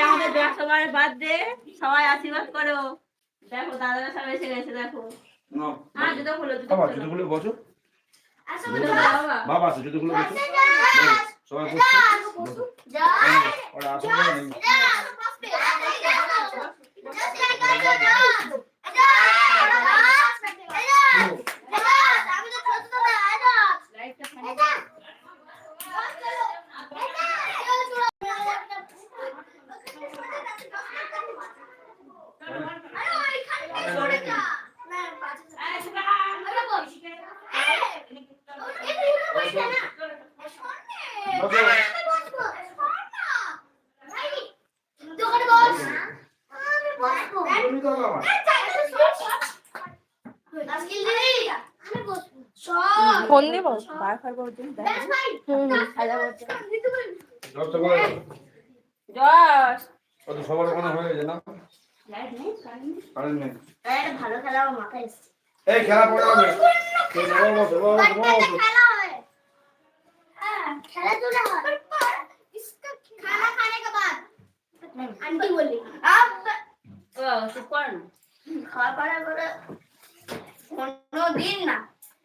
আমাদের সবার সবাই আশীর্বাদ করো। দেখো দাদারা সব এসে গেছে দেখো। হ্যাঁ জুতো খুলো জুতো বাবা খুলো। বসো। আছে বসো। বসো। সবাই বসো। ওরা নেই লাইটটা ফানি তুমি তো বাবা ফোন দিব বার বার করে দিন জবটা বলো জশ কত সবার ওখানে হয়ে গেছে না লাইট নেই কারেন্ট নেই কারেন্ট নেই ভালো খেলা আমার মাথায় এসছে এই খেলা পড়ে হবে এই বাবা বসো বাবা বসো, বাবা বসো খেলা হয় খেলাধুলা হয় खाना खाने के बाद आंटी बोली अब ও চুপ কর না খাওয়া পড়া করে কোনো দিন না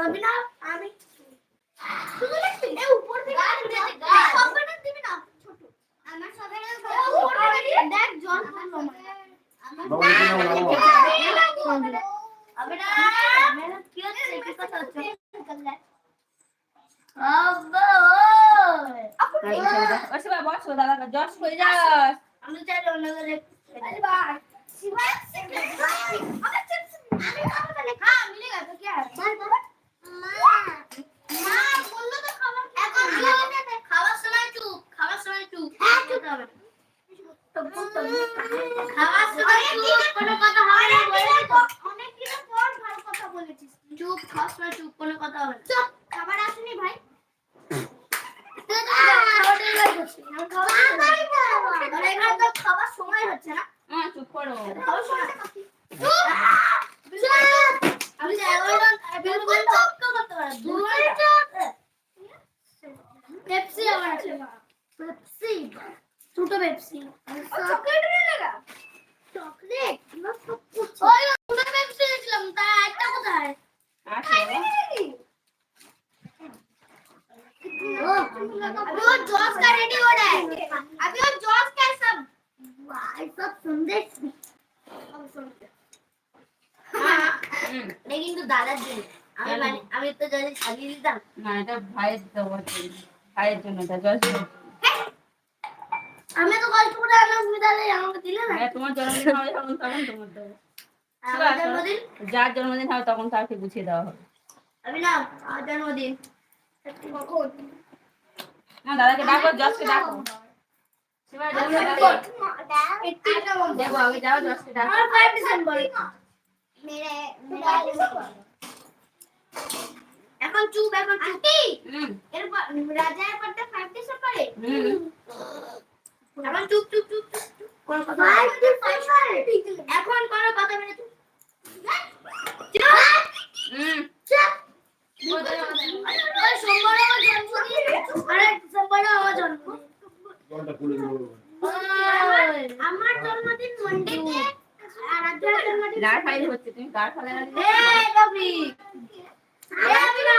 আমি না আমি শুধু লিখছি এ উপর থেকে সবটা দিবি না ছোট আমার সবটা দেখ জল পড়ল আমার বাবু এখানে বাবা আমি না মেহনত কি হচ্ছে কি কথা হচ্ছে আব্বা ওই ও সবাই বসো দাদা জশ वो जॉस का रेडी हो रहा है अभी वो जॉस का है सब वाह सब सुंदर अब सुनते हाँ হুম लेकिन तो दादा जी আমি মানে আমি তো যদি খালি দিতাম না এটা ভাইয়ের দেওয়ার জন্য ভাইয়ের জন্য এটা জশ আমি তো কষ্ট করে আনলাম তুমি তাহলে আমাকে দিলে না হ্যাঁ তোমার জন্মদিন হবে তখন তখন তোমার দেবো আমার জন্মদিন যার জন্মদিন হবে তখন তাকে গুছিয়ে দেওয়া হবে। আমি না আমার জন্মদিন। কখন? না দাদাকে ডাকো জশকে ডাকো। শিবাই জশকে ডাকো। দেখো আগে যাও জশকে ডাকো। ফাইভ ডিসেম্বর এখন চুপ এখন এরপর ডিসেম্বরে হুম। এখন চুপ চুপ চুপ কোন কথা এখন কোন কথা বলে চুপ আমার জন্মদিন মন্ডেতে আর রাজার জন্মদিন গাড় খাই হচ্ছে তুমি না দিলে? এই এই আমি না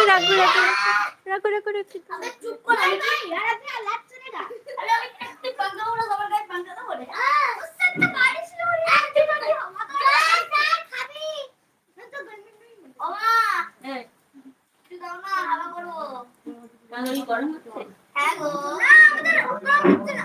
রাখো রাখো রাখো রাখো চুপ করে গরম হচ্ছে হ্যাঁ গো হ্যাঁ, আমাদের গরম হচ্ছে না।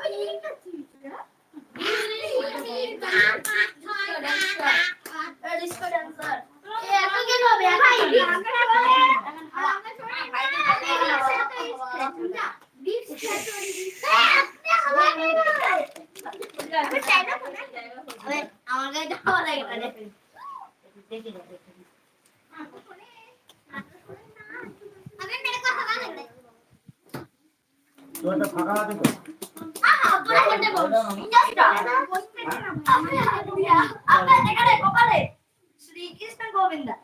পাবেন না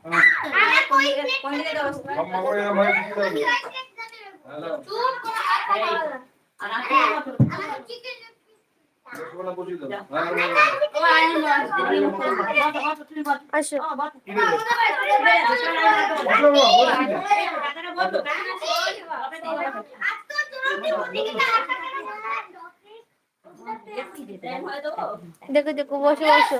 দেখো দেখো বসো বসো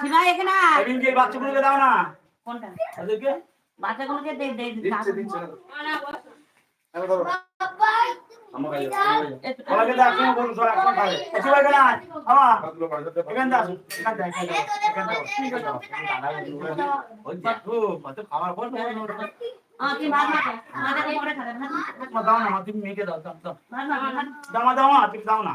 সিনা এখানে বাচ্চাগুলোকে দাও না। কোনটা? বাচ্চাগুলোকে দে দে তুমি মেয়েকে দাও দাও না তুমি দাও না।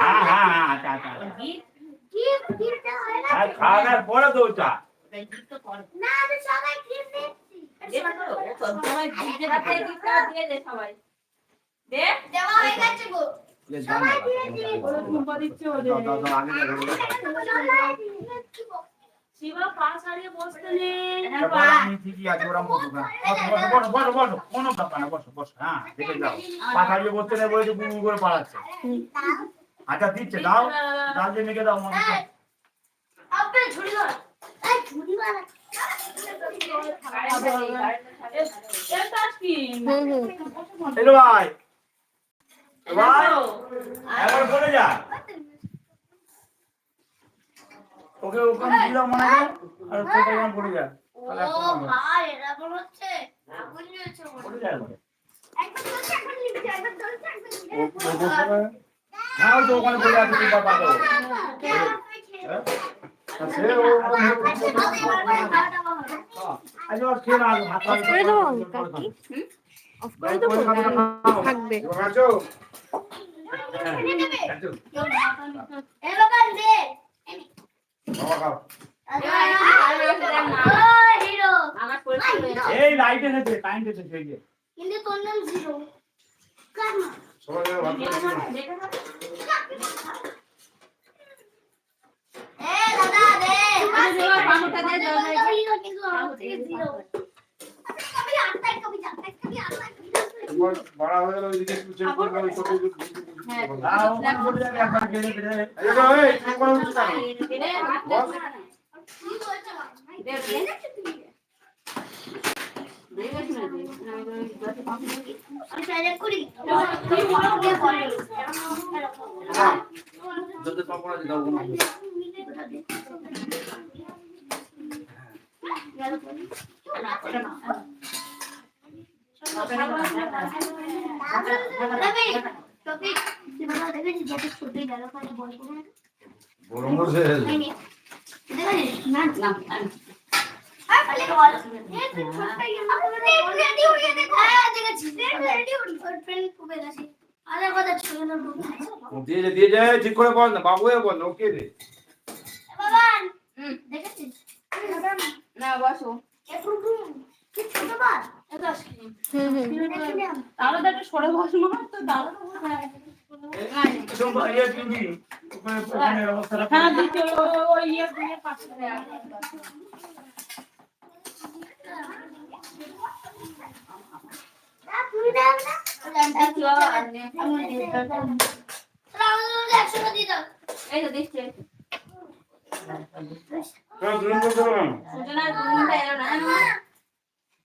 হ্যাঁ, হ্যাঁ, হ্যাঁ, আচ্ছা, আচ্ছা, আচ্ছা। খাওয়ার পরে তো ওটা দেওয়া হয়ে গেছে গো। সবাই দিয়ে দিই দাদা আগে শিবা পা ছাড়িয়ে বসতে নেই এবার হ্যাঁ আচ্ছা দিচ্ছে দাও দাও যে মেখে দাও মনে আপনি ঝুড়ি ধর এই ঝুড়ি মারা এটা কি হুম হুম এলো ভাই ভাই একবার পড়ে যা ওকে ওখানে দিলাম মনে হয় আর তোকে যখন পড়ে যা তাহলে ও ভাই এটা মনে হচ্ছে আগুন জ্বলছে পড়ে যা হ্যাঁ তো ওখানে পড়ে আছে বাবা দেবো থাকবে এই লাইট এসেছে কিন্তু তোর নাম জিরো কার নাম সবাই মিলে ভাত খাচ্ছি এ দাদা দে পামটা দে দাও না। কিন্তু আমার জিরো কবি আটটা কবি আটটা কবি আটটা এবার বড় হয়ে গেল ওইদিকে একটু চেক করে দাও ছোট ছোট না ওখানে পড়ে যাবে একবার গেলে গেলে তো এই করে বসে থাকো বস কি বলছো দে। দেখে সাইলেন্ট করি যদি পাপড়া দাও কোনো যত বল না না, দিয়ে যায় ঠিক করে বল না বাবু বল ওকে রে বাবা। দেখেছিস না বসো ছোট বার তো একটু সরে বসো তো দাঁড়ানো এসব তুমি ওখানে ওখানে ব্যবস্থা রাখো হ্যাঁ দিতে ওই ইয়ে পাশে দাও এই তো না।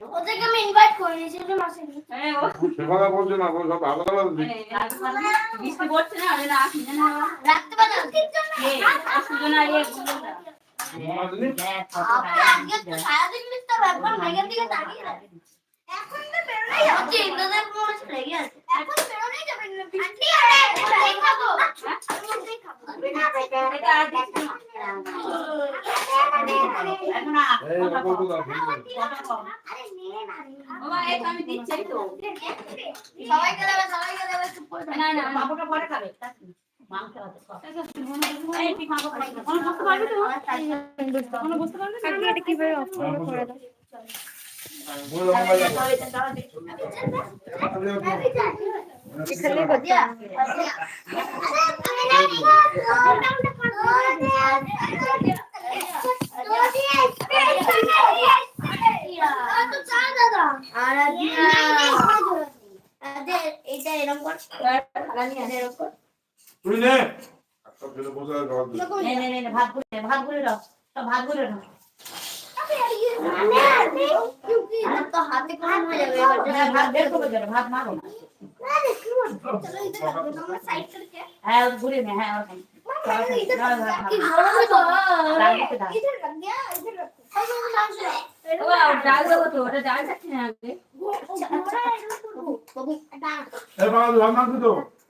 ওদেরকে আমি ইনভাইট করে নিয়েছি ওদের মাসে হ্যাঁ ও সেভাবে বলছো না বল সব আলাদা আলাদা বৃষ্টি পড়ছে না আমি না আসি না রাখতে পারো সুজনা ইয়ে মাঝনি? আপনি আজকে তো সারাদিন মিস্টার একবার মেঘের দিকে তাকিয়ে রাখেন এখন তো বেরোনোই যাচ্ছে ইন্দ্রদেব মনে হচ্ছে লেগে আছে এখন বেরোনোই যাবে আন্টি আরে এটাই খাব আমি খাব তুমি না এটা আর দিচ্ছি এখন আর এই বাবু বাবা এই তো আমি দিচ্ছি তো সবাইকে দেবে সবাইকে দেবে চুপ করে না না বাবুটা পরে খাবে কীভাবে অফ করে দাও। এখানে বানিয়ানের উপর তুই নে ডাল দেবো তো ওটা ডাল যাচ্ছে না আগে বাবা রান্না তো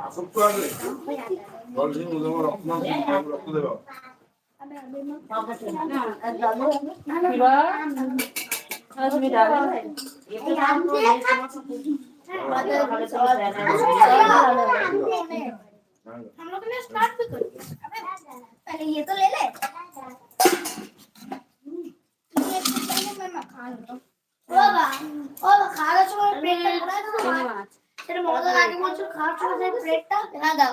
আসক্ত আছে? রক্ত দেওয়া हम लोग ने स्टार्ट भी कर पहले ये तो ले ले ये पहले मैं मखा लेता हूँ বাবা ও খাওয়ার সময় ব্রেকটা ঘুরাই দাও সেটা মজা লাগে বলছো খাওয়ার সময় ব্রেকটা না দাও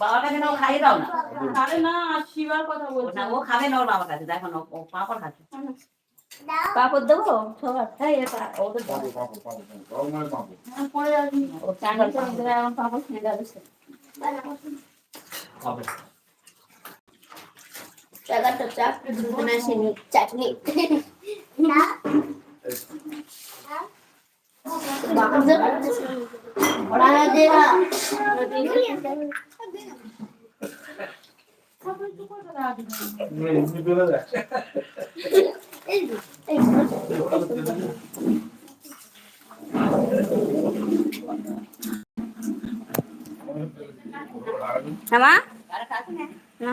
বাবাটা খাবে না ও খাবে কাছে দেখো না ও পাপড় খাচ্ছে পাপড় দেবো সবার যাবে জায়গাটা চাপ দুজন আসেনি চাটনি হ্যাঁ মা না